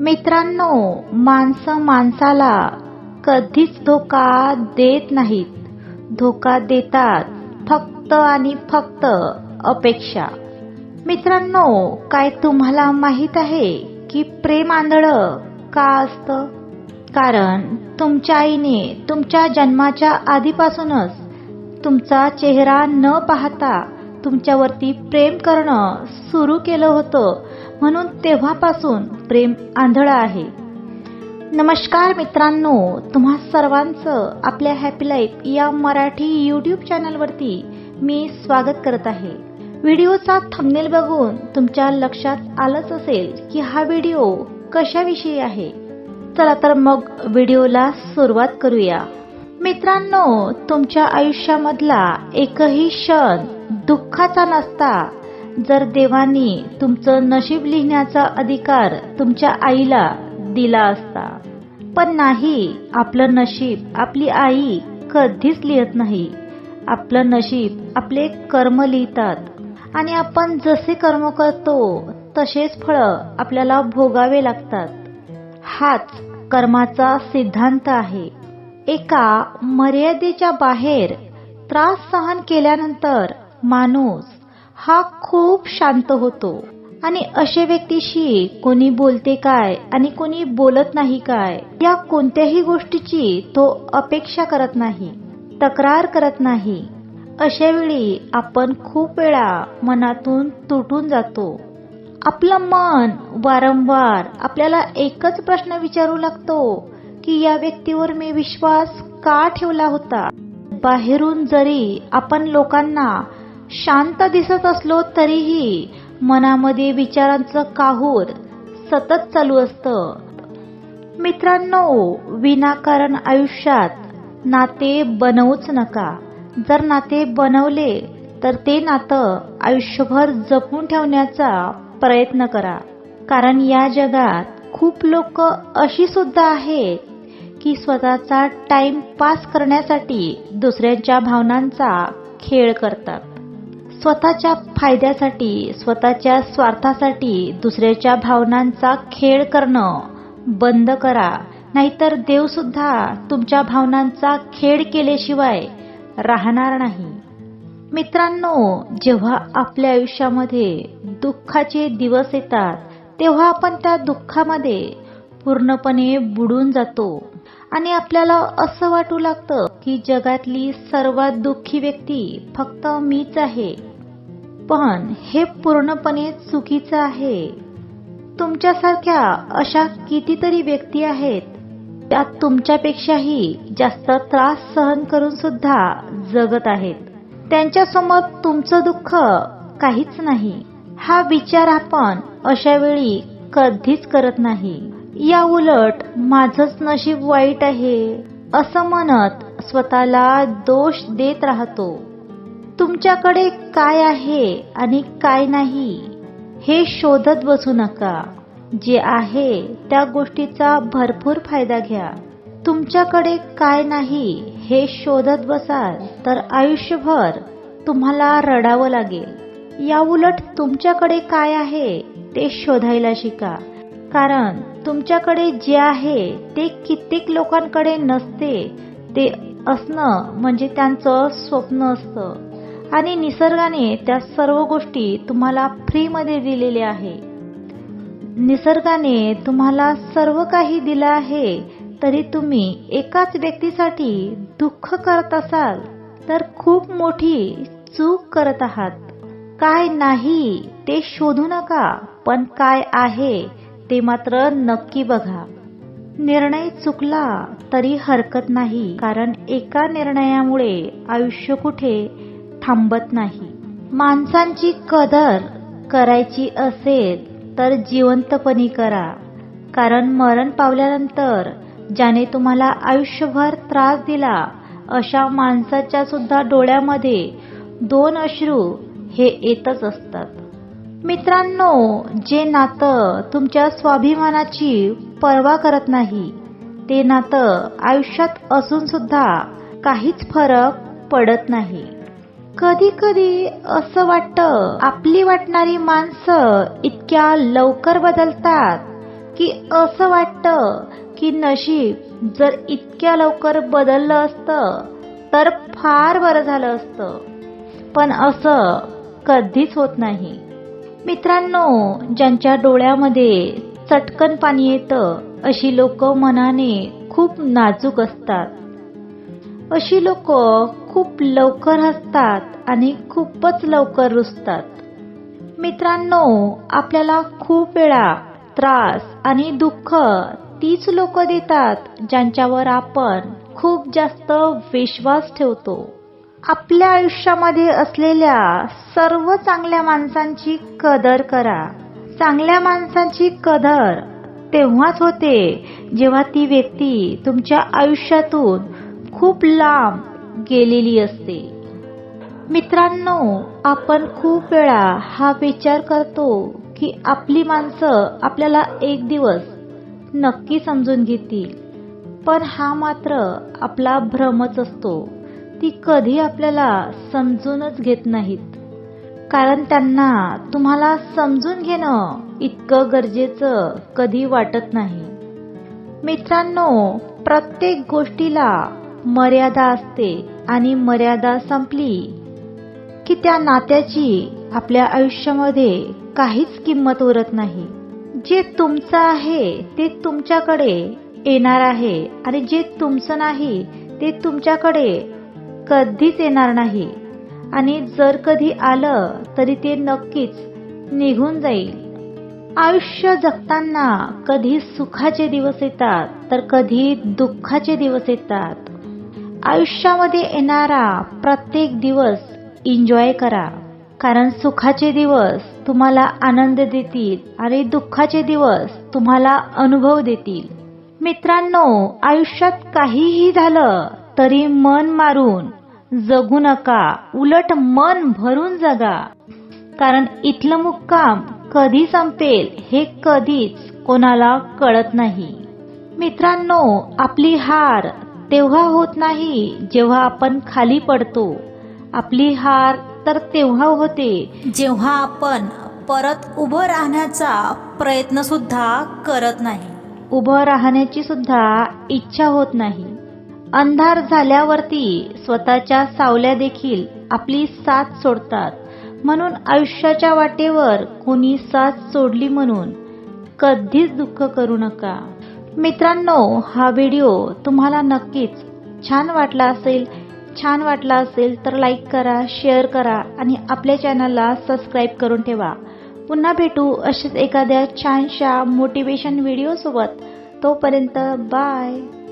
मित्रांनो माणसं माणसाला कधीच धोका देत नाहीत. धोका देतात फक्त आणि फक्त अपेक्षा. मित्रांनो काय तुम्हाला माहीत आहे की प्रेम आंधळं का असतं? कारण तुमच्या आईने तुमच्या जन्माच्या आधीपासूनच तुमचा चेहरा न पाहता तुमच्यावरती प्रेम करणं सुरू केलं होतं. म्हणून तेव्हापासून प्रेम आंधळं आहे. नमस्कार मित्रांनो तुम्हा सर्वांचं आपल्या हॅपी लाईफ या मराठी यूट्यूब चॅनलवरती मी स्वागत करत आहे. व्हिडिओचा थंबनेल बघून तुमच्या लक्षात आलंच असेल की हा व्हिडिओ कशाविषयी आहे. चला तर मग व्हिडिओला सुरुवात करूया. मित्रांनो तुमच्या आयुष्यामधला एकही क्षण दुःखाचा नसता जर देवानी तुमचं नशीब लिहिण्याचा अधिकार तुमच्या आईला दिला असता. पण नाही आपलं नशीब आपली आई कधीच लिहित नाही. आपलं नशीब आपले कर्म लिहितात. आणि आपण जसे कर्म करतो तसेच फळं आपल्याला भोगावे लागतात. हाच कर्माचा सिद्धांत आहे. एका मर्यादेच्या बाहेर त्रास सहन केल्यानंतर माणूस हा खूप शांत होतो. आणि अशा व्यक्तीशी कोणी बोलते काय आणि कोणी बोलत नाही काय या कोणत्याही गोष्टीची तो अपेक्षा करत नाही तक्रार करत नाही. अशा वेळी आपण खूप वेळा मनातून तुटून जातो. आपलं मन वारंवार आपल्याला एकच प्रश्न विचारू लागतो की या व्यक्तीवर मी विश्वास का ठेवला होता? बाहेरून जरी आपण लोकांना शांत दिसत असलो तरीही मनामध्ये विचारांचं काहूर सतत चालू असतं. मित्रांनो विनाकारण आयुष्यात नाते बनवूच नका. जर नाते बनवले तर ते नातं आयुष्यभर जपून ठेवण्याचा प्रयत्न करा. कारण या जगात खूप लोक अशी सुद्धा आहेत की स्वतःचा टाइम पास करण्यासाठी दुसऱ्यांच्या भावनांचा खेळ करतात. स्वतःच्या फायद्यासाठी स्वतःच्या स्वार्थासाठी दुसऱ्याच्या भावनांचा खेळ करणं बंद करा. नाहीतर देव सुद्धा तुमच्या भावनांचा खेळ केल्याशिवाय राहणार नाही. मित्रांनो जेव्हा आपल्या आयुष्यामध्ये दुःखाचे दिवस येतात तेव्हा आपण त्या दुःखामध्ये पूर्णपणे बुडून जातो. आणि आपल्याला असं वाटू लागतं की जगातली सर्वात दुःखी व्यक्ती फक्त मीच आहे. पण हे पूर्णपणे चुकीचं आहे. तुमच्यासारख्या अशा कितीतरी व्यक्ती आहेत त्या तुमच्यापेक्षाही जास्त त्रास सहन करून सुद्धा जगत आहेत. त्यांच्यासमोर तुमचं दुःख काहीच नाही. हा विचार आपण अशा वेळी कधीच करत नाही. या उलट माझंच नशीब वाईट आहे असं म्हणत स्वतःला दोष देत राहतो. तुमच्याकडे काय आहे आणि काय नाही हे शोधत बसू नका. जे आहे त्या गोष्टीचा भरपूर फायदा घ्या. तुमच्याकडे काय नाही हे शोधत बसाल तर आयुष्यभर तुम्हाला रडावं लागेल. या उलट तुमच्याकडे काय आहे ते शोधायला शिका. कारण तुमच्याकडे जे आहे ते कित्येक लोकांकडे नसते ते असणं म्हणजे त्यांचं स्वप्न असतं. आणि निसर्गाने त्या सर्व गोष्टी तुम्हाला फ्रीमध्ये दिलेल्या आहे. निसर्गाने तुम्हाला सर्व काही दिलं आहे तरी तुम्ही एकाच व्यक्तीसाठी दुःख करत असाल तर खूप मोठी चूक करत आहात. काय नाही ते शोधू नका पण काय आहे ते मात्र नक्की बघा. निर्णय चुकला तरी हरकत नाही कारण एका निर्णयामुळे आयुष्य कुठे थांबत नाही. माणसांची कदर करायची असेल तर जिवंतपणी करा कारण मरण पावल्यानंतर ज्याने तुम्हाला आयुष्यभर त्रास दिला अशा माणसाच्या सुद्धा डोळ्यामध्ये दोन अश्रू हे येतच असतात. मित्रांनो जे नातं तुमच्या स्वाभिमानाची पर्वा करत नाही. ते नातं आयुष्यात असून सुद्धा काहीच फरक पडत नाही. कधी कधी असं वाटतं आपली वाटणारी माणसं इतक्या लवकर बदलतात की असं वाटतं की नशीब जर इतक्या लवकर बदललं असतं तर फार बरं झालं असतं. पण असं कधीच होत नाही. मित्रांनो ज्यांच्या डोळ्यामध्ये चटकन पाणी येतं अशी लोक मनाने खूप नाजूक असतात. अशी लोक खूप लवकर हसतात आणि खूपच लवकर रुसतात. मित्रांनो आपल्याला खूप वेळा त्रास आणि दुःख तीच लोक देतात ज्यांच्यावर आपण खूप जास्त विश्वास ठेवतो. आपल्या आयुष्यामध्ये असलेल्या सर्व चांगल्या माणसांची कदर करा. चांगल्या माणसांची कदर तेव्हाच होते जेव्हा ती व्यक्ती तुमच्या आयुष्यातून खूप लांब गेलेली असते. मित्रांनो आपण खूप वेळा हा विचार करतो की आपली माणसं आपल्याला एक दिवस नक्की समजून घेतील पण हा मात्र आपला भ्रमच असतो. ती कधी आपल्याला समजूनच घेत नाहीत. कारण त्यांना तुम्हाला समजून घेणं इतकं गरजेचं कधी वाटत नाही. मित्रांनो प्रत्येक गोष्टीला मर्यादा असते आणि मर्यादा संपली की त्या नात्याची आपल्या आयुष्यामध्ये काहीच किंमत उरत नाही. जे तुमचं आहे ते तुमच्याकडे येणार आहे आणि जे तुमचं नाही ते तुमच्याकडे कधीच येणार नाही. आणि जर कधी आलं तरी ते नक्कीच निघून जाईल. आयुष्य जगताना कधी सुखाचे दिवस येतात तर कधी दुःखाचे दिवस येतात. आयुष्यामध्ये येणारा प्रत्येक दिवस एन्जॉय करा. कारण सुखाचे दिवस तुम्हाला आनंद देतील आणि दुःखाचे दिवस तुम्हाला अनुभव देतील. मित्रांनो आयुष्यात काहीही झालं तरी मन मारून जगू नका. उलट मन भरून जगा. कारण इथलं मुक्काम कधी संपेल हे कधीच कोणाला कळत नाही. मित्रांनो आपली हार तेव्हा होत नाही जेव्हा आपण खाली पडतो. आपली हार तर तेव्हा होते. जेव्हा आपण परत उभं राहण्याचा प्रयत्न सुद्धा करत नाही. उभं राहण्याची सुद्धा इच्छा होत नाही. अंधार झाल्यावरती स्वतःच्या सावल्या देखील आपली साथ सोडतात. म्हणून आयुष्याच्या वाटेवर कोणी साथ सोडली म्हणून कधीच दुःख करू नका. मित्रांनो हा व्हिडिओ तुम्हाला नक्कीच छान वाटला असेल छान वाटला असेल तर लाईक करा शेअर करा आणि आपल्या चॅनलला सबस्क्राईब करून ठेवा. पुन्हा भेटू अशीच एखाद्या छानशा मोटिवेशन व्हिडिओसोबत तोपर्यंत बाय.